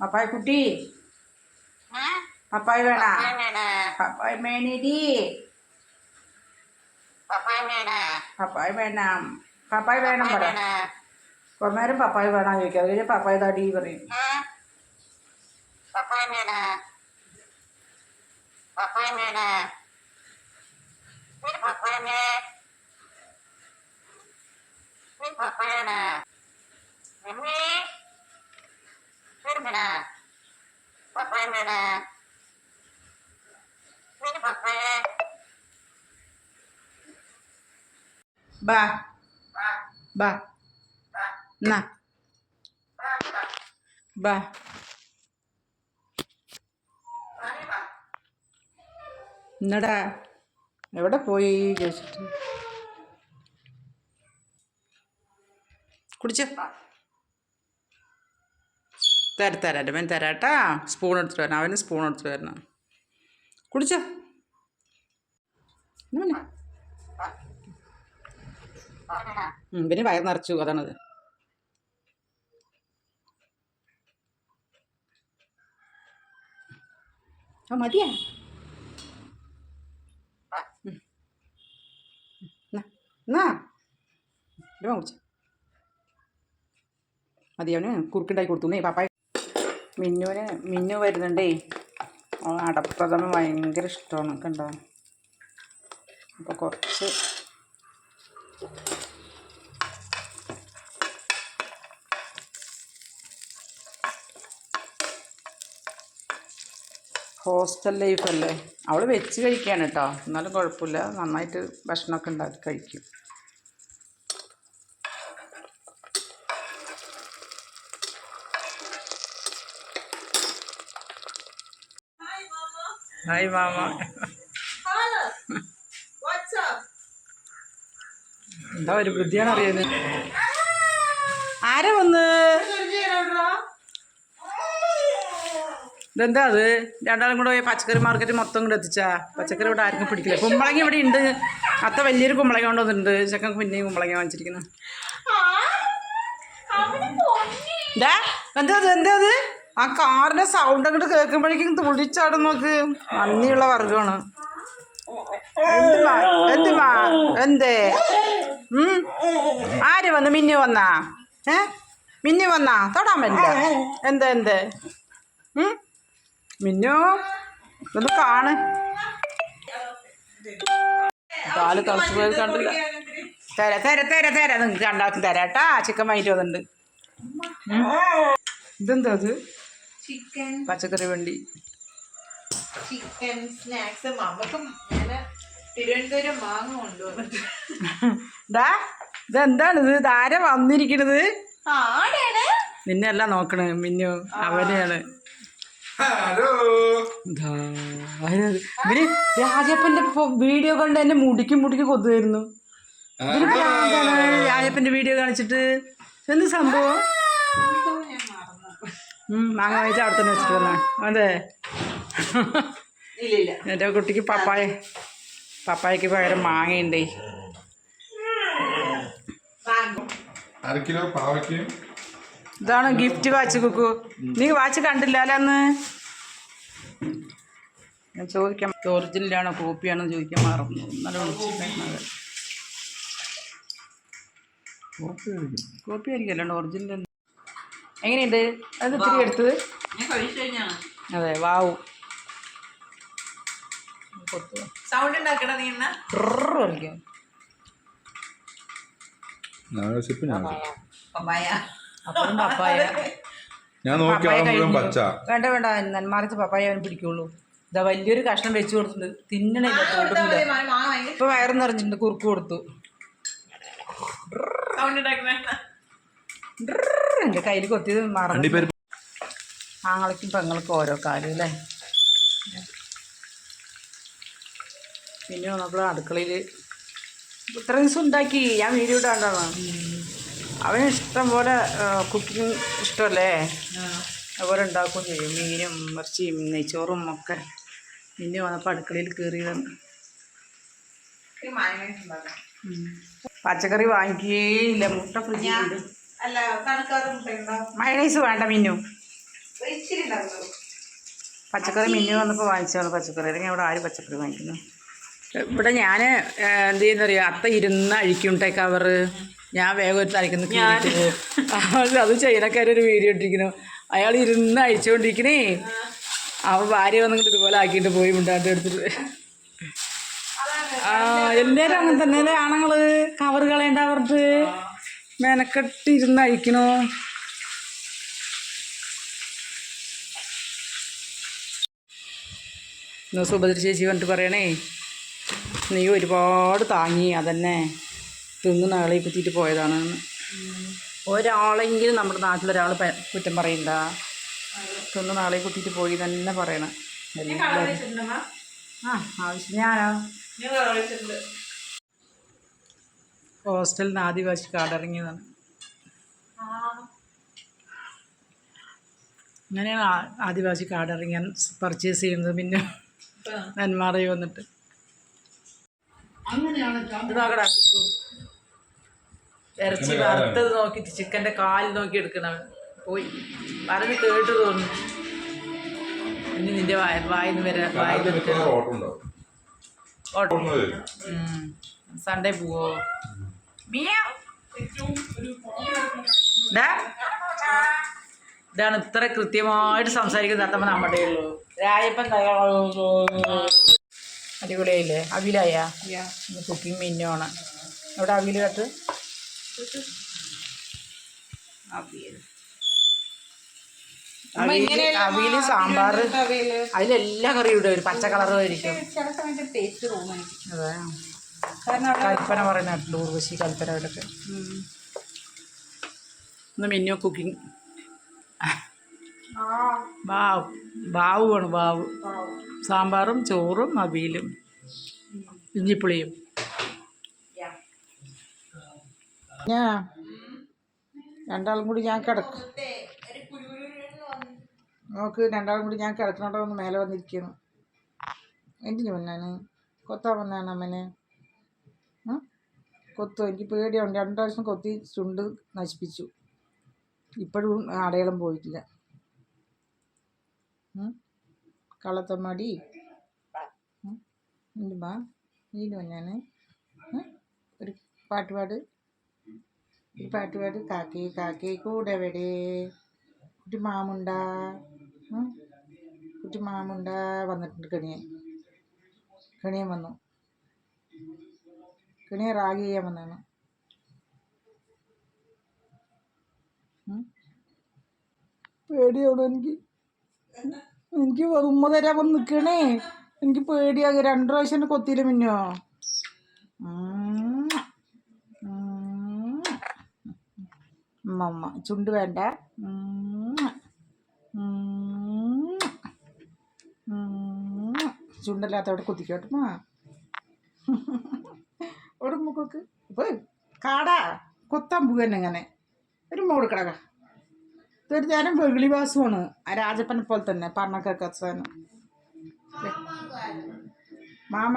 പപ്പായ കുട്ടി. പപ്പായ വേണ? പപ്പായ മേനിടി പപ്പായ വേണം. പപ്പായ വേണം. പറ. കുറേ പപ്പായ വേണം ചോദിക്കാം. അത് കഴിഞ്ഞ് പപ്പായ തടി പറയും. ബാ. ബാ. എന്നാ ബാ. എന്നടാ എവിടെ പോയി ചോദിച്ചിട്ട് കുടിച്ചോ. തര തരാം. അവൻ തരാട്ടാ. സ്പൂൺ എടുത്തിട്ട് വരണം. അവന് സ്പൂൺ എടുത്തിട്ട് വരണം. കുടിച്ചോ. പിന്നെ? വയർ നിറച്ചു. അതാണത്. മതിയാ. എന്നാ, മതി അവന് കുറുക്കുണ്ടാക്കി കൊടുത്തു. പാപ്പായ മിന്നുവിന് മിന്നു വരുന്നുണ്ടേ. അടപ്രഥമ ഭയങ്കര ഇഷ്ടമാണ് കണ്ടോ? അപ്പോൾ കുറച്ച് ഹോസ്റ്റൽ ലൈഫ് അല്ലേ? അവൾ വെച്ച് കഴിക്കുകയാണ് കേട്ടോ. എന്നാലും കുഴപ്പമില്ല. നന്നായിട്ട് ഭക്ഷണമൊക്കെ ഉണ്ടാക്കി കഴിക്കും. ഹായ് മാമ എന്താ ഒരു ബുദ്ധിയാണ് അറിയുന്നത്? ആരാ വന്ന്? ഇതെന്താ അത്? രണ്ടാളും കൂടെ പോയി പച്ചക്കറി മാർക്കറ്റ് മൊത്തം കൂടെ എത്തിച്ചാ? പച്ചക്കറി ഇവിടെ ആർക്കും പിടിക്കില്ല. കുമ്പളങ്ങ ഇവിടെ ഉണ്ട്. അത്ത വലിയൊരു കുമ്പളങ്ങ കൊണ്ടുവന്നിട്ടുണ്ട് ചെക്കൻ പിന്നെയും കുമ്പളങ്ങ വാങ്ങിച്ചിരിക്കുന്നു. എന്താ എന്താ അത്? എന്താ അത്? ആ കാറിന്റെ സൗണ്ട് അങ്ങോട്ട് കേൾക്കുമ്പോഴേക്കും തുളിച്ചാടും നോക്ക്. നന്ദിയുള്ള വർഗമാണ് എന്തുമാ എന്തുമാ എന്തേ ആര് വന്ന്? മിന്നു വന്നാ? ഏ? മിന്നു വന്നാ? തൊടാൻ പറ്റില്ല. എന്താ എന്തേ? മിന്നു ഒന്ന് കാണ്. പാൽ തളച്ച് പോയത് കണ്ടില്ല. തര തര തര തര. നിങ്ങൾക്ക് കണ്ടാക്കി തരാട്ടാ ചിക്കൻ വാങ്ങിട്ട് വന്നിട്ടുണ്ട്. ഇതെന്താ അത് ചിക്കൻ പച്ചക്കറി വണ്ടി. ചിക്കൻ സ്നാക്സ് മാമക്കും തിരുവനന്തപുരം മാങ്ങ കൊണ്ടുവന്നിട്ട്. ഡാ ഇതെന്താണ് ഇത്? ധാര വന്നിരിക്കണത്? നിന്നെയല്ല നിന്നെ അല്ല നോക്കണേ മിന്നു. അവനെയാണ്? ഇവർ രാജപ്പന്റെ വീഡിയോ കണ്ട് എന്നെ മുടിക്കും മുടിക്കും ഇവർ ഭ്രാന്താണ് രാജപ്പന്റെ വീഡിയോ കാണിച്ചിട്ട്. എന്ത് സംഭവം? മാങ്ങ വാങ്ങിച്ച അവിടെ തന്നെ വെച്ചിട്ട് വന്നാ അതെ എന്റെ കുട്ടിക്ക് പപ്പായ പപ്പായക്ക് പകരം മാങ്ങയുണ്ട്. ഇതാണ് ഗിഫ്റ്റ് വാച്ച് കുക്കു? നീ വാച്ച് കണ്ടില്ലല്ലോ അന്ന്? ഞാൻ ചോദിക്കാം. ഒറിജിനലാണോ കോപ്പിയാണോ ചോദിക്കാൻ മറന്നു. ഇന്നലെ വിളിച്ചിട്ടുണ്ടായിരുന്നത് കോപ്പി കോപ്പി ആയിരിക്കും. അല്ലാണ്ട് ഒറിജിനൽ എങ്ങനെയുണ്ട്? അത് ഇത്തിരി എടുത്തത്? ഞാൻ കഴിച്ചു കഴിഞ്ഞാണ് അതെ വാവു. സൗണ്ട് ഉണ്ടാക്കണ നീ എന്നാ? ട്രർ കളിക്കാം ഞാൻ നോക്കി. പച്ച. വേണ്ട വേണ്ട നന്മാരത്ത് പപ്പായ അവന് പിടിക്കുള്ളൂ. ഇതാ വലിയൊരു കഷ്ണം വെച്ചു കൊടുത്തിട്ടുണ്ട്. തിന്നണില്ല ഇപ്പൊ വയറ് നിറഞ്ഞിട്ടുണ്ട് കുറുക്ക് കൊടുത്തു. സൗണ്ട് ഉണ്ടാക്കണ എന്റെ കയ്യിൽ കൊത്തി മറന്നു ആങ്ങളക്കും ആങ്ങളയ്ക്കും പെങ്ങൾക്കും ഓരോ കാര്യം അല്ലേ? പിന്നെ നമ്മൾ അടുക്കളയിൽ ഇത്ര ദിവസം ഉണ്ടാക്കി. ഞാൻ വീഡിയോ ഇടാണ്ടാണ്. അവന് ഇഷ്ടം പോലെ കുക്കിംഗ് ഇഷ്ടമല്ലേ? അതുപോലെ ഉണ്ടാക്കുകയും ചെയ്യും. മീനും ഇറച്ചിയും നെയ്ച്ചോറും ഒക്കെ. പിന്നെ വന്നപ്പോൾ അടുക്കളയിൽ കയറിയതാണ് പച്ചക്കറി വാങ്ങിക്കുകയില്ല മുട്ട ഫ്രിഡ്ജിലുണ്ട് അല്ല തണുക്കാതെ മുട്ടയുണ്ടോ മയണൈസ് വേണ്ട മിന്നു. ഇച്ചിരി പച്ചക്കറി മിന്നു വന്നപ്പോൾ വാങ്ങിച്ചാണ് പച്ചക്കറി. അല്ലെങ്കിൽ അവിടെ ആര് പച്ചക്കറി വാങ്ങിക്കുന്നു? ഇവിടെ ഞാൻ എന്ത് ചെയ്യുന്നറിയോ? അത്ത ഇരുന്ന് അഴിക്കുണ്ടേ കവറ്. ഞാൻ വേഗം ഒരു തലയ്ക്കുന്ന പോകും. അത് ചൈനക്കാരൊരു വീഡിയോ ഇട്ടിരിക്കുന്നു. അയാൾ ഇരുന്ന് അഴിച്ചുകൊണ്ടിരിക്കണേ അവൻ ഭാര്യ വന്നിട്ട് ഇതുപോലെ ആക്കിയിട്ട് പോയി മുണ്ടാട്ട് എടുത്തിട്ട്. ആ എല്ലാവരും അങ്ങനെ തന്നെ അല്ലേ ആണുങ്ങൾ? കവറ് കളയണ്ട അവർക്ക് മെനക്കെട്ട് ഇരുന്ന് അഴിക്കണോ ഇന്ന് സുഭദ്ര ചേച്ചി വന്നിട്ട് പറയണേ നീ ഒരുപാട് താങ്ങി അതന്നെ തിന്ന് നാളെ കുത്തിയിട്ട് പോയതാണ്. ഒരാളെങ്കിലും നമ്മുടെ നാട്ടിലൊരാൾ കുറ്റം പറയണ്ട തിന്ന് നാളെ കുത്തിയിട്ട് പോയി തന്നെ പറയണം. ആ ആവശ്യം. ഞാനോ? ഹോസ്റ്റലിൽ നിന്ന് ആദിവാസി കാർഡ് ഇറങ്ങിയതാണ് അങ്ങനെയാണ് ആദിവാസി കാർഡ് ഇറങ്ങിയാൽ പർച്ചേസ് ചെയ്യുന്നത്. പിന്നെ നന്മാറി വന്നിട്ട്. ഇറച്ചി വറുത്തത് നോക്കിയിട്ട് ചിക്കന്റെ കാലിൽ നോക്കി എടുക്കണം പോയി. പറഞ്ഞ് കേട്ട് തോന്നുന്നു ഇനി നിന്റെ വായ വായിന്ന് വരെ വായി ഓട്ടം ഉണ്ടാവും ഓട്ടോ ഓട്ടം വരും. സൺഡേ പോവോ. ഇതാണ് ഇത്ര കൃത്യമായിട്ട് സംസാരിക്കുന്ന അത്തമ്മ നമ്മുടെ ഉള്ളൂ രായപ്പൻ അടിപൊളിയായില്ലേ? അവിലായ കുക്കിംഗ് മിന്നോണ് അവിടെ അവിൽ കത്ത്? അവിയിൽ സാമ്പാർ അതിലെല്ലാം കറിയും ഇടും ഒരു പച്ച കളറും ആയിരിക്കും ചില സമയത്ത് ടേസ്റ്റ് അതെ. കൽപ്പന പറയുന്നുണ്ട് ഊർവശി കൽപ്പന അവരൊക്കെ ഒന്ന് മിന്നു കുക്കിംഗ്. ബാവ്. ബാവുമാണ് ബാവ്. സാമ്പാറും ചോറും അവിയലും. ഇഞ്ചിപ്പുളിയും. ഞാൻ രണ്ടാളും കൂടി ഞാൻ കിടക്കും നോക്ക് രണ്ടാളും കൂടി ഞാൻ കിടക്കണോട്ടോ ഒന്ന് മേലെ വന്നിരിക്കുന്നു. എന്തിനു വന്നാണ് കൊത്താൻ വന്നാണ് അമ്മനെ? കൊത്തോ. എനിക്ക് പേടിയുണ്ട്. രണ്ടു പ്രാവശ്യം കൊത്തി ചുണ്ട് നശിപ്പിച്ചു. ഇപ്പോഴും അടയാളം പോയിട്ടില്ല. കളത്തമ്മടി എന്തുമാ നീನು ഞാൻ ഒരു പാട്ടുപാട്. ഒരു പാട്ടുപാട്. കാക്കേ കാക്കേ കൂടെ വെടേ കുട്ടി മാമുണ്ട? കുട്ടി മാമുണ്ട വന്നിട്ടുണ്ട്. കണിയൻ. കണിയൻ വന്നു. കണിയെ റാഗ് ചെയ്യാൻ വന്നാണ് പേടിയാവണം എനിക്ക് എനിക്ക് ഉമ്മ തരാൻ വന്ന് നിൽക്കണേ എനിക്ക് പേടിയാകെ. രണ്ടു പ്രാവശ്യം എന്നെ കൊത്തിയില്ല മിന്നോ? ഉമ്മ ചുണ്ട് വേണ്ട. ചുണ്ടല്ലാത്തവിടെ ഉം. ഉം. മുക്കൾക്ക് ഇപ്പോൾ കാടാ കൊത്താൻ പോകന്നെ ഇങ്ങനെ. ഒരു മോട് കിടക്ക. ഇതൊരു തരം വെകിളിവാസമാണ് ആ രാജപ്പനെ പോലെ തന്നെ പറഞ്ഞ കേൾക്കാത്ത മാമ